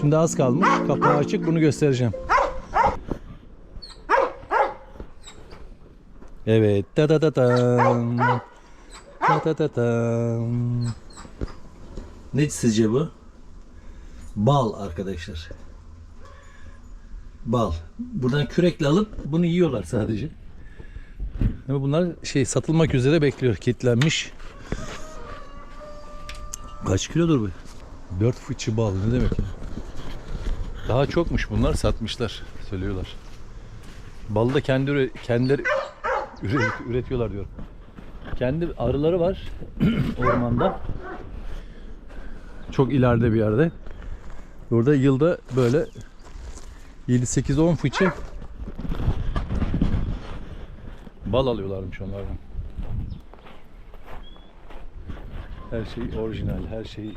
Şimdi az kalmış. Kapağı açık. Bunu göstereceğim. Evet. Da da da dam. Da da da dam. Ne sizce bu? Bal arkadaşlar. Bal. Buradan kürekle alıp bunu yiyorlar sadece. Ama bunlar şey satılmak üzere bekliyor. Kilitlenmiş. Kaç kilodur bu? 4 fıçı bal ne demek ya? Daha çokmuş bunlar satmışlar söylüyorlar. Balı da kendi kendileri üre- üretiyorlar diyor. Kendi arıları var ormanda. Çok ileride bir yerde. Burada yılda böyle 7 8 10 fıçı bal alıyorlarmış onlardan. Her şey orijinal, her şey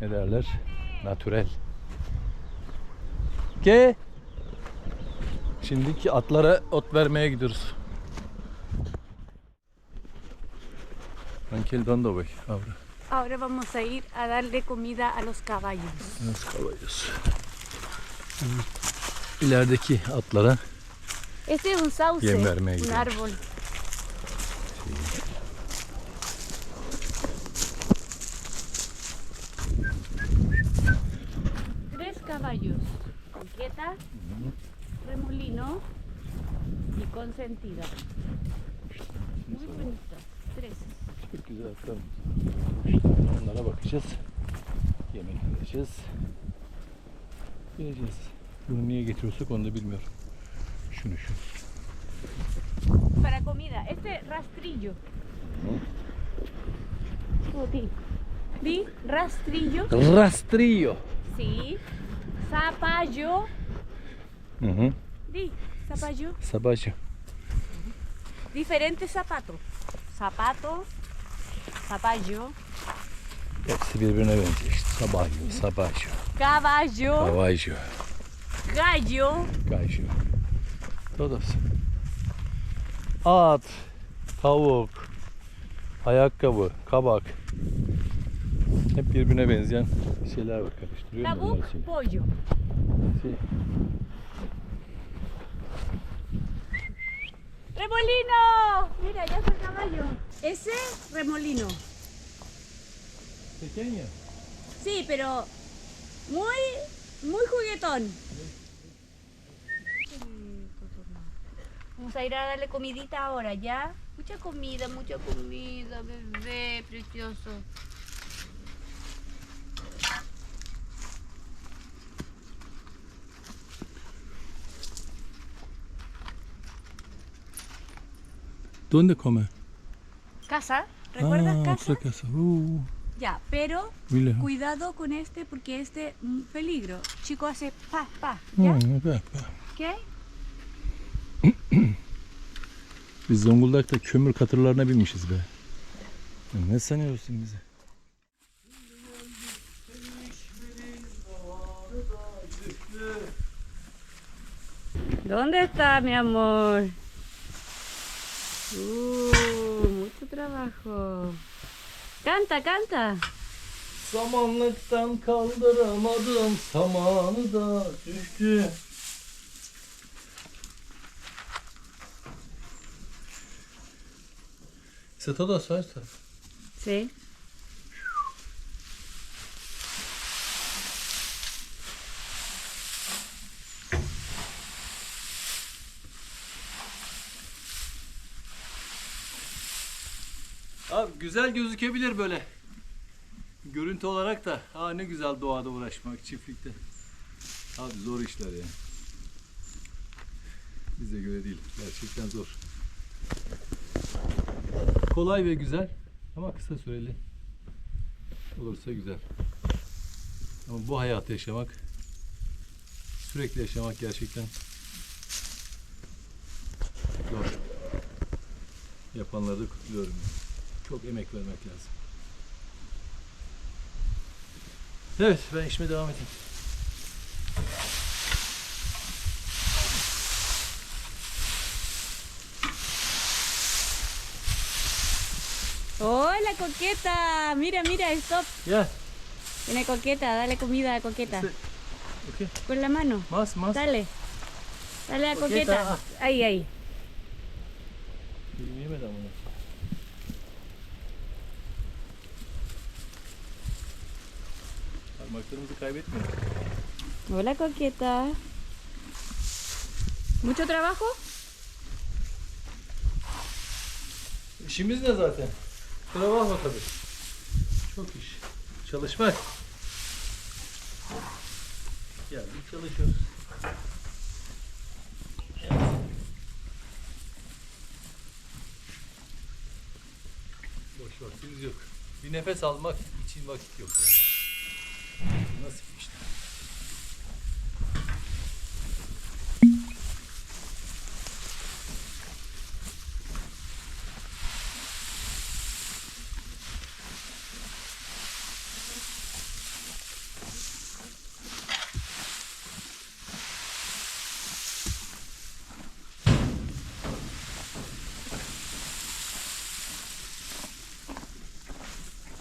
ne derler? Natürel. Ke? Şimdiki atlara ot vermeye gidiyoruz. Ankel dónde voy ahora? Ahora vamos a ir a darle comida a los caballos. Los caballos. İlerideki atlara Este es un sauce, Bien vermelho. un árbol. Tres caballos, Remolino y Consentida. Muy bonitos, tres. çok güzel atlar. Onlara bakacağız. Yemek vereceğiz. Geleceğiz. Bunu niye getiriyorsak onu da bilmiyorum. Şunu şunu. Para comida, este rastrillo. Di. Di, rastrillo. Rastrillo. Sí. Zapallo. Hı. Di, zapallo. Sabahçı. Diferentes zapatos. Zapato, zapallo, Hepsi birbirine benziyor işte. Sabahçı, sabahçı, caballo, havaycı, gallo, gaycı. Todos. At, tavuk, ayakkabı, kabak. Hep birbirine benzeyen şeyler var bunlar içine. pollo. Şey, ¡Remolino! Mira, ya está el caballo. Ese, remolino. Pequeño. Sí, pero muy, muy juguetón. Vamos a ir a darle comidita ahora, ¿ya? Mucha comida, mucha comida, bebé, precioso. ¿Dónde come? Casa, ¿recuerdas ah, casa? otra casa. Uh, Ya, pero cuidado con este porque este mm, peligro. Chico hace pa, pa, ¿ya? ¿Qué? Biz Zonguldak'ta kömür katırlarına binmişiz be. Ya Ne sanıyorsun bizi? ¿Dónde está mi amor? Uh, mucho trabajo. Canta, canta. Samanlıktan kaldıramadım samanı da düştü. Se todo salsa. Sí. Abi güzel gözükebilir böyle. Görüntü olarak da. Aa ne güzel doğada uğraşmak, çiftlikte. Abi zor işler ya. Bize göre değil. Gerçekten zor. Kolay ve güzel ama kısa süreli. Olursa güzel. Ama bu hayatı yaşamak, sürekli yaşamak gerçekten zor. Yapanları da kutluyorum. Çok emek vermek lazım. Evet ben işime devam edeyim. Hola, coqueta. Mira, mira, stop. Gel. Viene coqueta, dale comida a coqueta. Okay. Con la mano. Mas mas. Dale. Dale a Coqueta. coqueta. Ahí, ahí. Parmaklarımızı kaybetmeyelim. Hola, coqueta. ¿Mucho trabajo? İşimiz ne zaten? Bravo tabii. Çok iş. Çalışmak. Geldik çalışıyoruz. Boş vaktimiz yok. Bir nefes almak için vakit yok yani. Nasıl işte?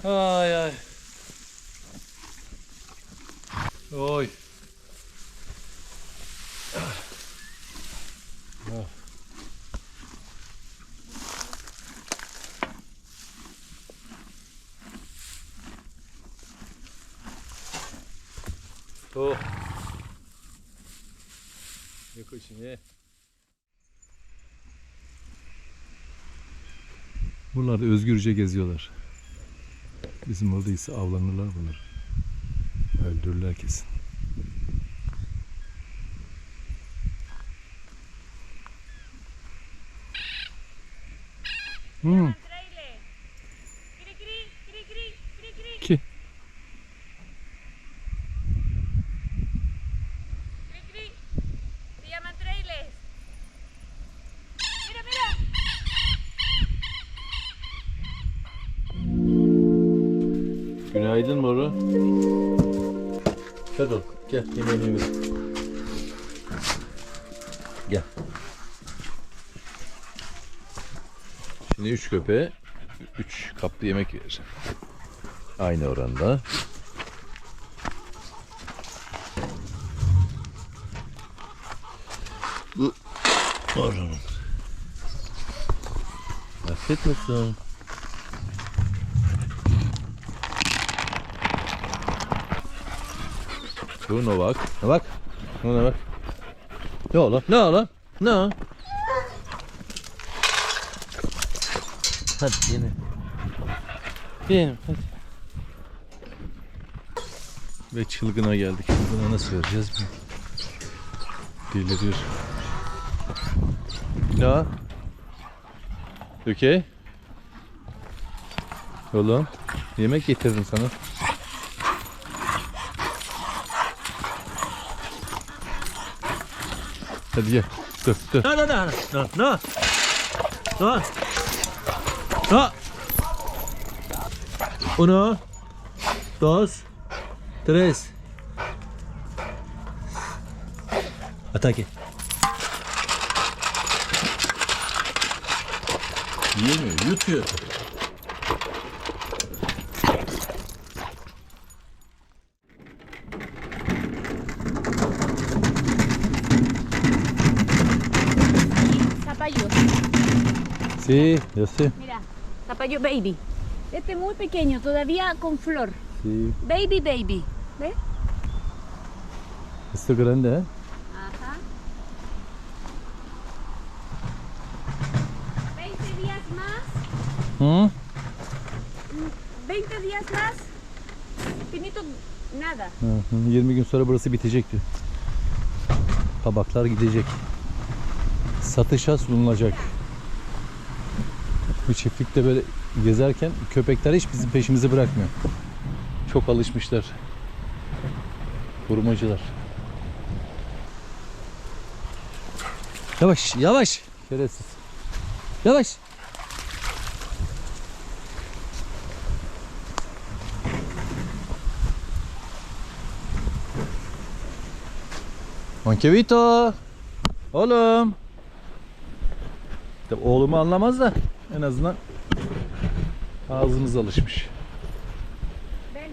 Ay ay. Oy. Ah. Koçum ye. Buralarda özgürce geziyorlar. Bizim orada ise avlanırlar bunlar. Öldürürler kesin. Hmm. Köpeğe üç kaplı yemek vereceğim. Aynı oranda. Bu Moru'nun. Afiyet olsun. Bu Novak. Novak. Novak. Ne oğlum? Ne oğlum? Ne Hadi yine. Yiyelim hadi. Ve çılgına geldik. Çılgına nasıl vereceğiz bunu? Deliriyor. Ya. Okay. Oğlum. Yemek getirdim sana. Hadi gel. Dur dur. No, no, no, no, no. No. No. Uno, dos, tres. Ataque. Yutuyor. Zapallo. Sí, yo sé. Mira, zapallo baby. Este es muy pequeño, todavía con flor. Sí. Baby, baby. ¿Ves? Esto grande, ¿eh? Ajá. 20 días más, Hı? 20 días más, finito nada. Hı hı. 20 gün sonra burası bitecek diyor. Tabaklar gidecek. Satışa sunulacak. Bu çiftlikte böyle gezerken köpekler hiç bizim peşimizi bırakmıyor. Çok alışmışlar. Korumacılar. Yavaş, yavaş. Şerefsiz. Yavaş. Monkevito. Oğlum. Oğlumu anlamaz da en azından ağzımız alışmış. Ben...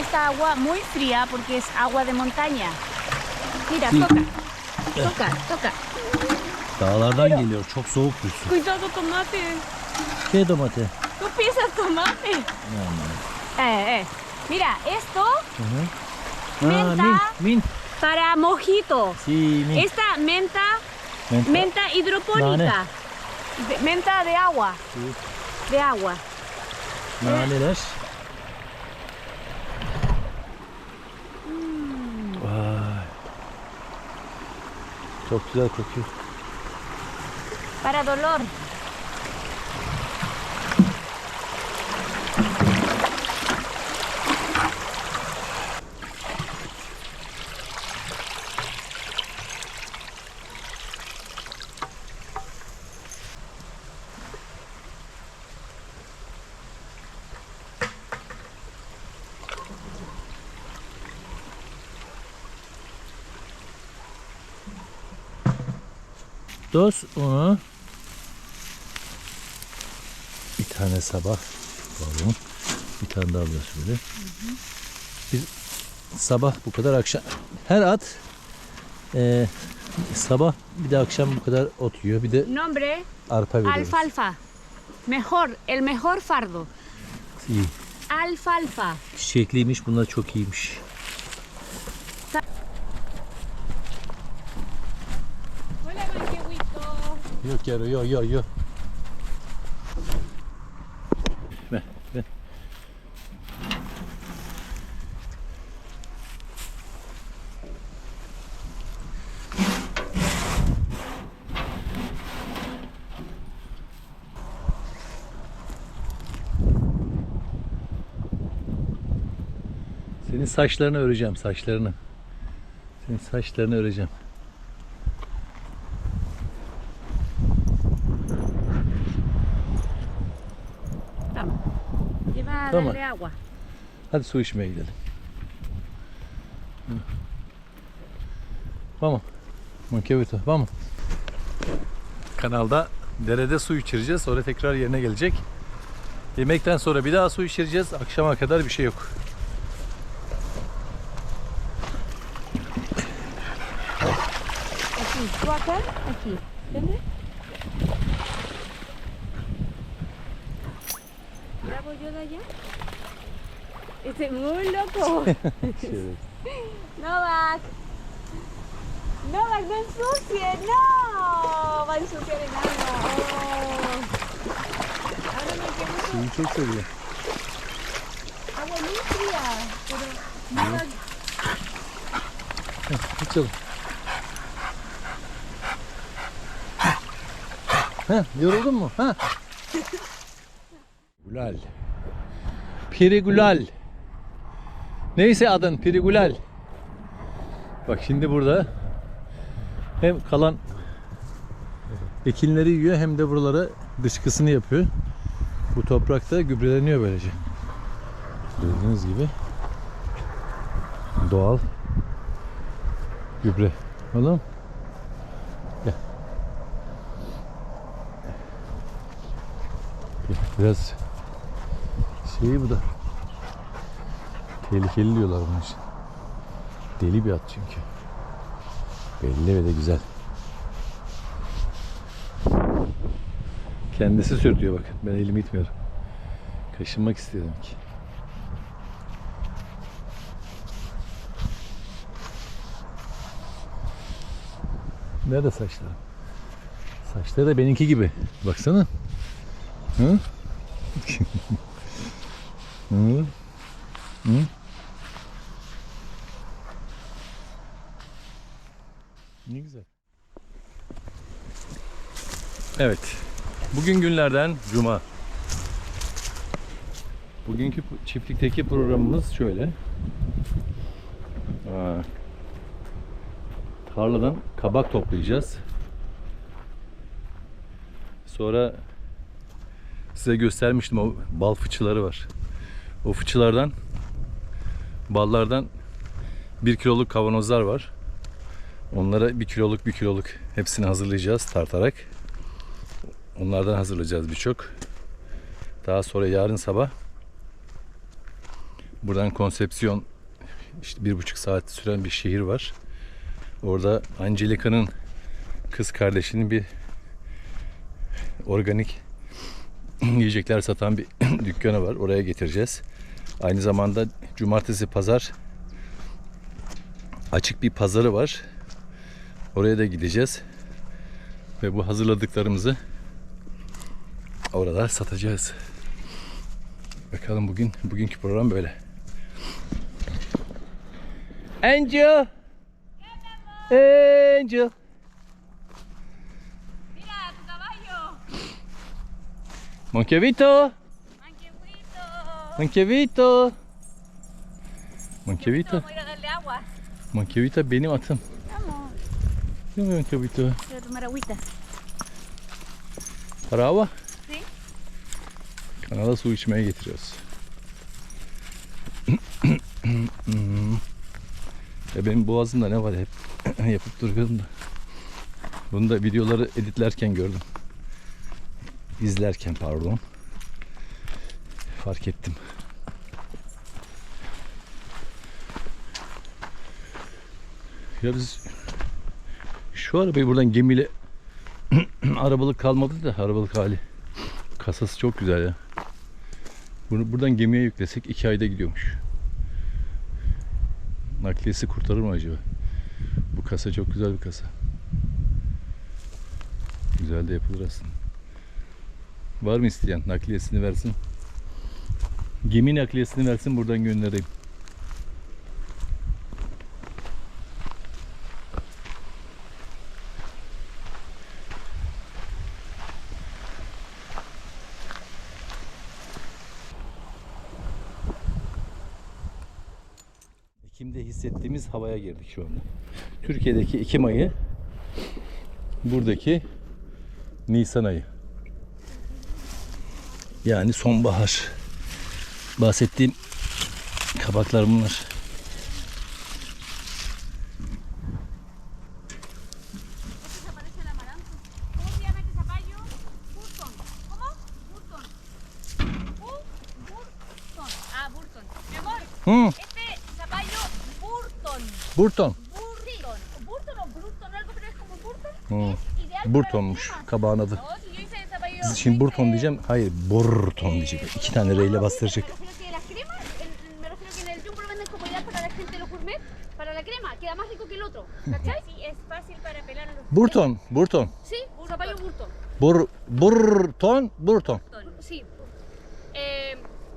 Esta agua muy fría porque es agua de montaña. Mira, sí. toca. Eh. Toca, toca. Dağlardan geliyor. Çok soğuk bir su. Cuidado tomate. ¿Qué tomate? ¿Tú piensas tomate? No, no. Eh, eh. Mira, esto... Uh -huh. Ah, mint, mint. Para mojito. Si, mint. Esta menta, Menta. menta hidropónica. De- menta de agua. De agua. Naneler. Vay. Çok güzel kokuyor. Para dolor. Doz unu. Bir tane sabah. Pardon. Bir tane daha alıyoruz böyle. Biz sabah bu kadar akşam. Her at e, sabah bir de akşam bu kadar ot yiyor. Bir de Nombre, arpa veriyoruz. alfalfa. Mejor, el mejor fardo. İyi. Alfalfa. Çiçekliymiş. Bunlar çok iyiymiş. Hola, Yok yaro yok yok yok. Ver, ver. Senin saçlarını öreceğim, saçlarını. Senin saçlarını öreceğim. Toma. Lleva a Toma. darle agua. Hadi su içmeye gidelim. Vamos. Mankevito. Vamos. Kanalda derede su içireceğiz. Sonra tekrar yerine gelecek. Yemekten sonra bir daha su içireceğiz. Akşama kadar bir şey yok. Aquí. Este es muy loco. Novak. Novak, no ensucie, no. Va a ensuciar el agua. Oh. Ahora me quedo Suyu çok seviyor. agua muy fría. Pero Novak İçelim. Ha, yoruldun mu? Ha? Gulal. Pirigulal. Neyse adın Pirigulal. Bak şimdi burada hem kalan ekinleri yiyor hem de buralara dışkısını yapıyor. Bu toprakta gübreleniyor böylece. Gördüğünüz gibi doğal gübre. Oğlum gel. Biraz şey bu da tehlikeli diyorlar bunun için. Deli bir at çünkü. Belli ve de güzel. Kendisi sürtüyor bakın. Ben elimi itmiyorum. Kaşınmak istedim ki. Nerede saçları? Saçları da benimki gibi. Baksana. Hı? Hı? Hı? Ne güzel. Evet. Bugün günlerden cuma. Bugünkü çiftlikteki programımız şöyle. Aa, tarladan kabak toplayacağız. Sonra size göstermiştim o bal fıçıları var. O fıçılardan ballardan bir kiloluk kavanozlar var. Onlara bir kiloluk bir kiloluk hepsini hazırlayacağız tartarak. Onlardan hazırlayacağız birçok. Daha sonra yarın sabah Buradan Konsepsiyon işte bir buçuk saat süren bir şehir var. Orada Angelica'nın kız kardeşinin bir organik yiyecekler satan bir dükkanı var. Oraya getireceğiz. Aynı zamanda cumartesi pazar açık bir pazarı var. Oraya da gideceğiz. Ve bu hazırladıklarımızı orada satacağız. Bakalım bugün bugünkü program böyle. Angel. Angel. Mira, tu caballo. Monquevito. Manquehuito. Monquevito. Mi Monquevito? Voy a tomar agüita. Bravo. Sí. Kanala su içmeye getiriyoruz. ya benim boğazımda ne var hep yapıp duruyorum da. Bunu da videoları editlerken gördüm. İzlerken pardon. Fark ettim. Ya biz şu arabayı buradan gemiyle arabalık kalmadı da arabalık hali. Kasası çok güzel ya. Bunu buradan gemiye yüklesek iki ayda gidiyormuş. Nakliyesi kurtarır mı acaba? Bu kasa çok güzel bir kasa. Güzel de yapılır aslında. Var mı isteyen? Nakliyesini versin. Gemi nakliyesini versin buradan göndereyim. Hissettiğimiz havaya girdik şu anda. Türkiye'deki Ekim ayı buradaki Nisan ayı. Yani sonbahar. Bahsettiğim kabaklar bunlar. Este Burton. Burton. Burton. Burton o Burton, algo pero es como Burton. Para Burtonmuş kabağın adı. No, si yo hice el zapallo. Biz şimdi Burton diyeceğim. Hayır, Burton diyecek. İki tane R ile bastıracak. Burton, Burton. Sí, zapallo Burton. Bur, Burton, Burton. Sí. Eh,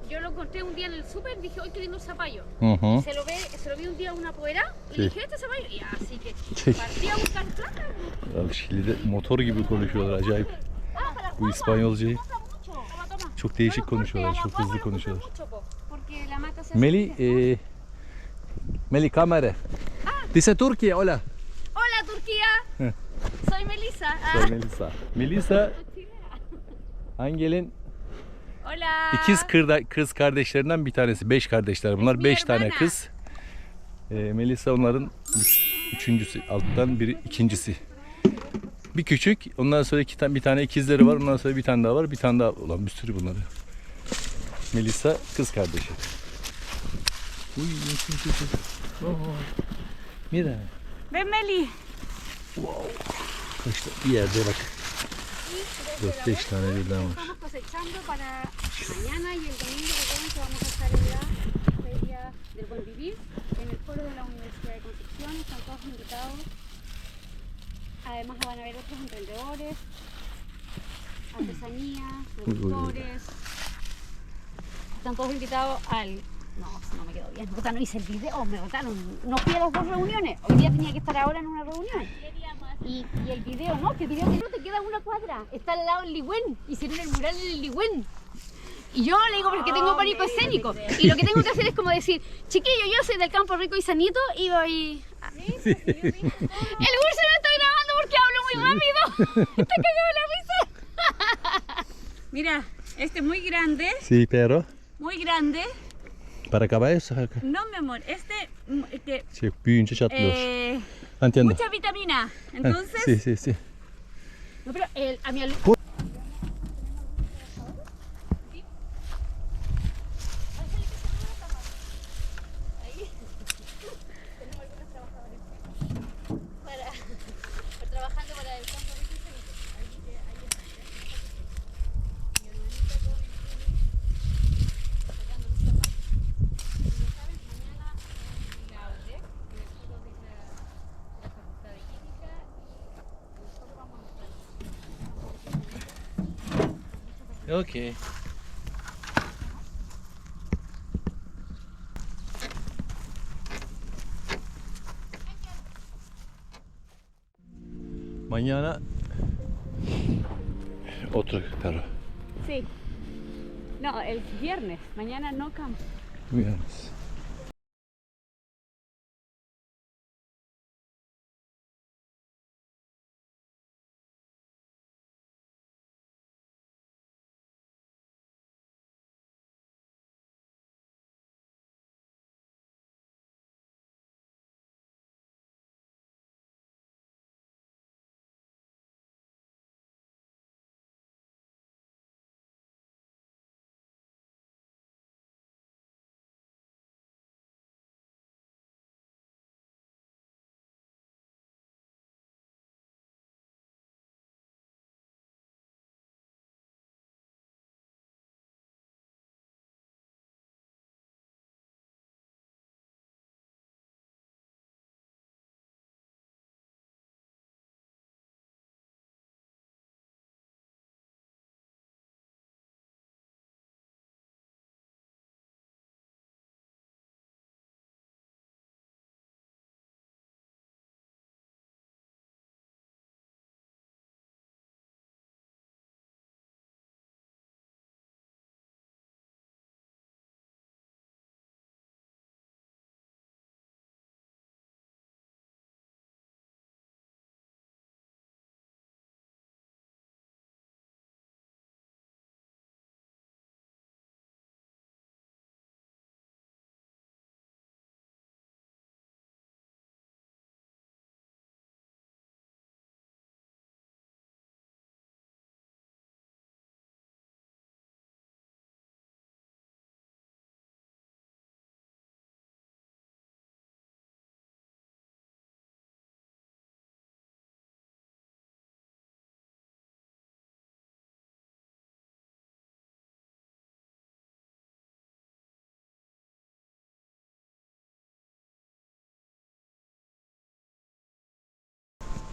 yo lo encontré un día en el súper, dije, hoy qué lindo zapallo. Se lo, ve, se lo vi un día a una poera y Sí. dije, este zapallo. Y así que partí a buscar plata. Abi Şili'de motor gibi konuşuyorlar acayip. Ah, Bu İspanyolcayı. Toma, toma. çok değişik konuşuyorlar, a la çok hızlı konuşuyorlar. mucho, po, Porque la mata se Meli, e, Meli kamera. Dice Türkiye, hola. Hola, Turquía. Heh. Soy Melissa. Ah, Soy Melisa. Melisa, Angel'in Hola. ikiz kırda, kız kardeşlerinden bir tanesi. Beş kardeşler bunlar. Beş tane hermana. kız. E, Melisa onların üç- üçüncüsü. Alttan biri ikincisi. Bir küçük. Ondan sonra iki tane, bir tane ikizleri var. Ondan sonra bir tane daha var. Bir tane daha. Ulan bir sürü bunları. Melisa kız kardeşi. Uy. Oo. Mira. Ven, Meli. İşte bir yerde bak. Y desde 4-5 tane birden var. Mañana y el domingo recuerden que vamos a estar en la Feria del Buen Vivir, de la Universidad de Concepción, están todos invitados. Además van a haber otros emprendedores, artesanías, productores. Están todos invitados al... No, no me quedó bien. Puta, no hice el video, me votaron. No fui a las dos reuniones. Hoy día tenía que estar ahora en una reunión. Y, y el video, no, que el video que no te queda una cuadra. Está al lado del Ligüen. Hicieron el mural en el Ligüen. Y yo le digo porque tengo pánico escénico. Y lo que tengo que hacer es como decir, chiquillo, yo soy del campo rico y sanito y voy... El Wilson me está grabando porque hablo muy rápido. Está cagado la risa. Mira, este es muy grande, Sí, pero muy grande. para caballos acá. No, mi amor, este, este çatlıyor. eh, Entiendo. mucha vitamina. Ha, Entonces, sí, sí, sí. No, pero el- a mi Okay. Mañana otro perro. Sí. No, el viernes. Mañana no campo. Viernes.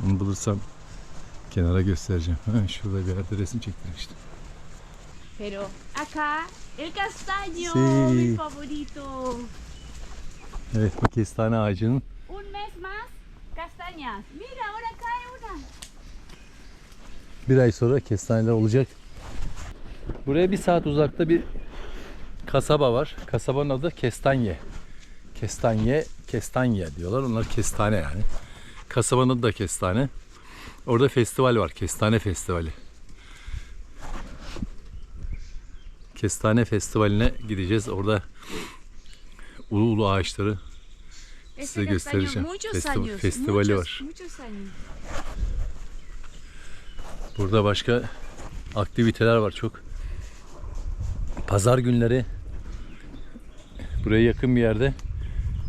Onu bulursam kenara göstereceğim. Ha, şurada bir yerde resim çektirmiştim. Pero acá el castaño, Sí. mi favorito. Evet bu kestane ağacının Un mes más, castañas. Mira, ahora cae una. bir ay sonra kestaneler olacak. Buraya bir saat uzakta bir kasaba var. Kasabanın adı Kestanye. Kestanye, Kestanye diyorlar. Onlar kestane yani. Kasabanın da kestane. Orada festival var. Kestane Festivali. Kestane Festivali'ne gideceğiz. Orada ulu ulu ağaçları size göstereceğim. Festi- festivali var. Burada başka aktiviteler var çok. Pazar günleri buraya yakın bir yerde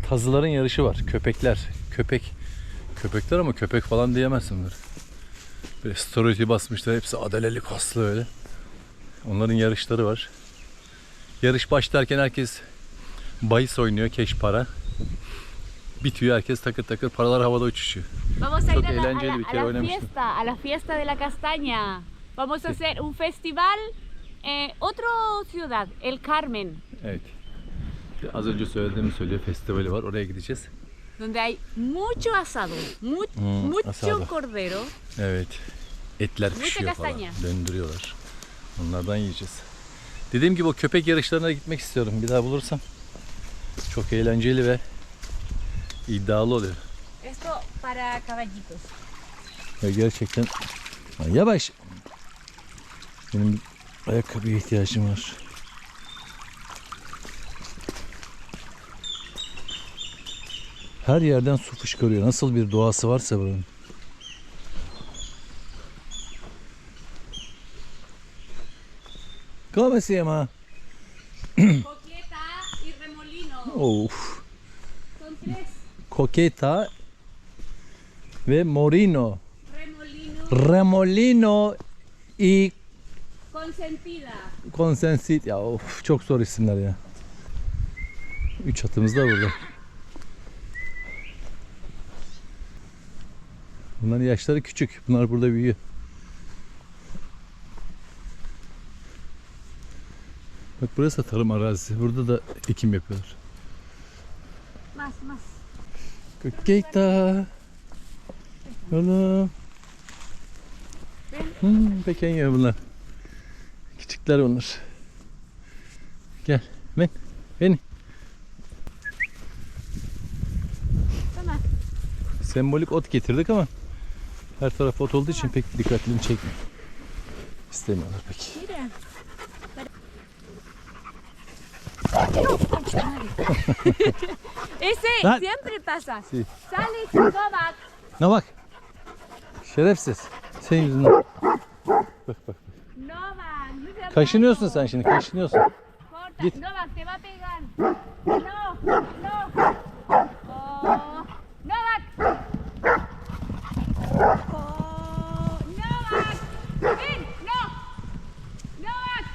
tazıların yarışı var. Köpekler, köpek köpekler ama köpek falan diyemezsin bunları. Böyle stereotip basmışlar. Hepsi adaleli kaslı öyle. Onların yarışları var. Yarış başlarken herkes bahis oynuyor keş para. Bitiyor herkes takır takır paralar havada uçuşuyor. Vamos a Çok ir a la, eğlenceli bir a kere la oynamıştım. fiesta, a la fiesta de la castaña. Vamos a hacer un festival. Eh, otro ciudad, El Carmen, Evet. Az önce söylediğimi söylüyor. Festivali var. Oraya gideceğiz. Donde hay mucho asado, mu- Mm, mucho asado. cordero. Evet. Etler pişiyor falan. Döndürüyorlar. Onlardan yiyeceğiz. Dediğim gibi o köpek yarışlarına gitmek istiyorum. Bir daha bulursam. Çok eğlenceli ve iddialı oluyor. Esto para caballitos. Ve gerçekten Ay, yavaş. Benim ayakkabıya ihtiyacım var. Her yerden su fışkırıyor. Nasıl bir doğası varsa buranın. ¿Cómo se llama? Coqueta y remolino. Of. Son tres. Ve Morino. Remolino Remolino y consentida. Consensit. Ya of çok zor isimler ya. Üç atımız da burada. Bunların yaşları küçük. Bunlar burada büyüyor. Bak burası da tarım arazisi. Burada da ekim yapıyorlar. Más. Kökek Dağı. Oğlum. Hmm, pequeño bunlar. Küçükler bunlar. Gel. Ben. Beni. Sembolik ot getirdik ama her taraf ot olduğu için pek dikkatimi çekmiyor. İstemiyorlar pek. Mira. Ese Lan. siempre pasa. Sí. Sale Novak. Ne bak. Şerefsiz. Senin yüzünden. Bak bak. Novak. no seas Kaşınıyorsun sen şimdi. Kaşınıyorsun. Corta. Git. Novak te va a pegar. No, no. Oh. Novak. Oh, Novak. Ven, no. Novak.